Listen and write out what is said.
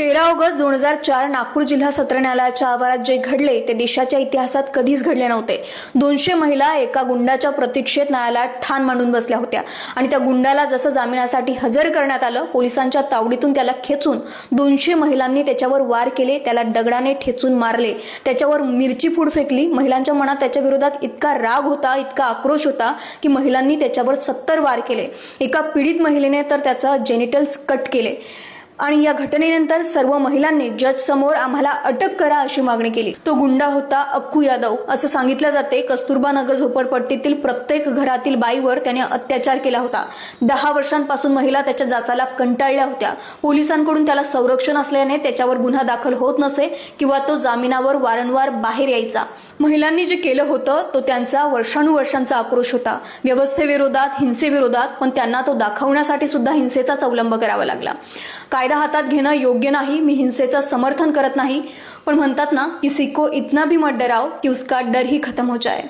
तेरा ऑगस्ट दोन हजार चार नागपूर जिल्हा सत्र न्यायालयाच्या आवारात जे घडले ते देशाच्या इतिहासात कधीच घडले नव्हते. दोनशे महिला एका गुंडाच्या प्रतीक्षेत न्यायालयात ठाण मांडून बसल्या होत्या आणि त्या गुंडाला जसं जामिनासाठी हजर करण्यात आलं पोलिसांच्या तावडीतून त्याला खेचून दोनशे महिलांनी त्याच्यावर वार केले त्याला दगडाने ठेचून मारले. त्याच्यावर मिरची फूड फेकली. महिलांच्या मनात त्याच्या विरोधात इतका राग होता इतका आक्रोश होता की महिलांनी त्याच्यावर सत्तर वार केले. एका पीडित महिलेने तर त्याचा जेनिटल्स कट केले. आणि या घटनेनंतर सर्व महिलांनी जज समोर आम्हाला अटक करा अशी मागणी केली. तो गुंडा होता अक्कू यादव असं सांगितलं जाते. कस्तुरबा नगर झोपडपट्टीतील प्रत्येक घरातील बाईवर त्याने अत्याचार केला होता. दहा वर्षांपासून महिला त्याच्या जाचाला कंटाळल्या होत्या. पोलिसांकडून त्याला संरक्षण असल्याने त्याच्यावर गुन्हा दाखल होत नसे किंवा तो जामिनावर वारंवार बाहेर यायचा. महिलांनी जे केलं होतं तो त्यांचा वर्षानुवर्षांचा आक्रोश होता. व्यवस्थेविरोधात हिंसेविरोधात पण त्यांना तो दाखवण्यासाठी सुद्धा हिंसेचाच अवलंब करावा लागला. काय कायदा हातात घेणं योग्य नाही मी हिंसेचं समर्थन करत नाही. पण म्हणतात ना की सिक्को इतना भी मत डराव की उसका डर ही खतम हो जाए.